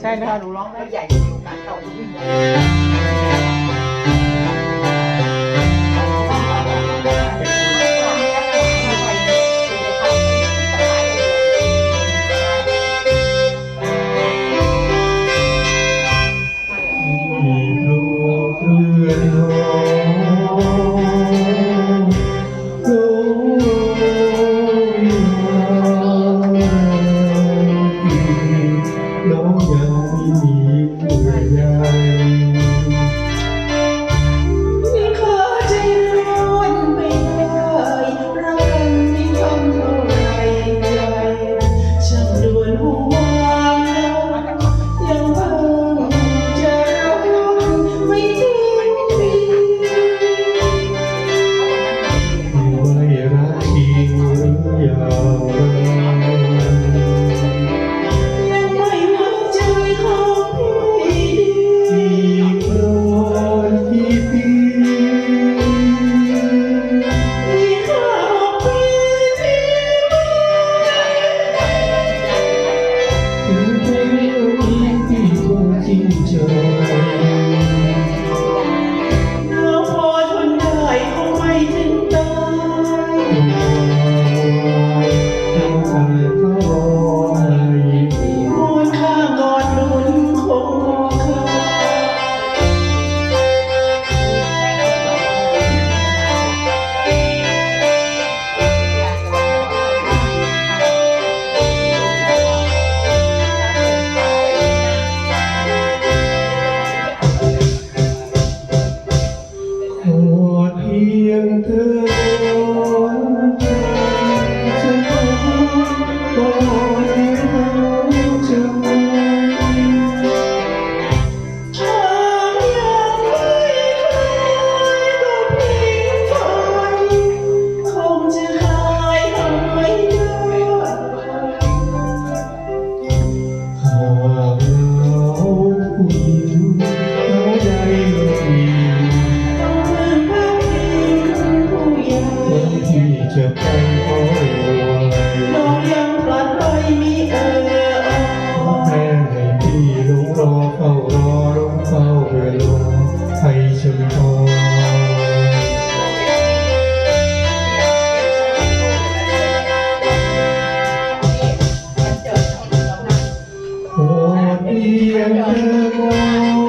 ใช่ไหมคะหนูร้องได้ใหญ่กว่าการเก่ายิ่ง Hallelujah. เพียงเธอสนใจฉันก็ น้องยังปลัดไปมีเออแม่ให้พี่ลงรอเฝ้ารอลงเฝ้าเรือลงไชมทอโอ้เพียงเธอ